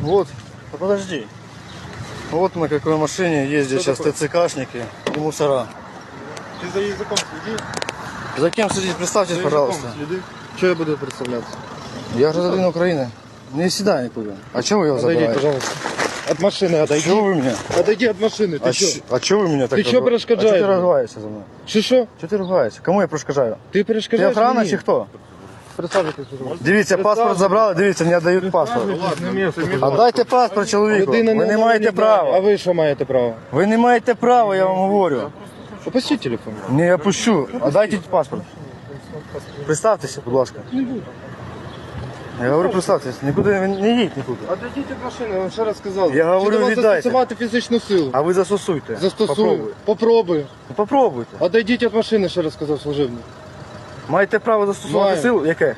Вот, да подожди. Вот на какой машине ездят Что сейчас ТЦКшники и мусора. Ты за языком следи. За кем следить? Представьтесь, За пожалуйста. языком следи. Что я буду представляться? Я гражданин Украины. Не седай никуда. А чего вы его Отойди, забираете? пожалуйста. От машины отойди. Чего вы меня? Отойди от машины. Ты А, что? щ- а чого ви мене так Ти чого розгу- перешкоджаєш А чого ти мені? розгуваєшся за мною? Що що? Чого ти розгуваєшся? Кому я перешкоджаю? Ти Ти перешкоджаєш охрана мені? чи хто? Присаджуйтесь, будь ласка. Дивіться, паспорт забрали, дивіться, не дають паспорт. А дайте паспорт чоловіку. Ви не маєте А права. ви що маєте право? Ви не маєте права, я вам говорю. Опустіть телефон. Не я пущу. А дайте паспорт. Представтеся, будь ласка. Я говорю, представтеся. Нікуди ви не їдь нікуди. Отойдіть від машини, я вам ще раз сказав. Я говорю, Чи до вас віддайте. застосувати фізичну силу? А ви застосуйте. Застосую. Попробуйте. Попробую. Ну, Попробуйте. Отойдіть від машини, ще раз сказав служебник. Маєте право застосувати Маю. силу? Яке?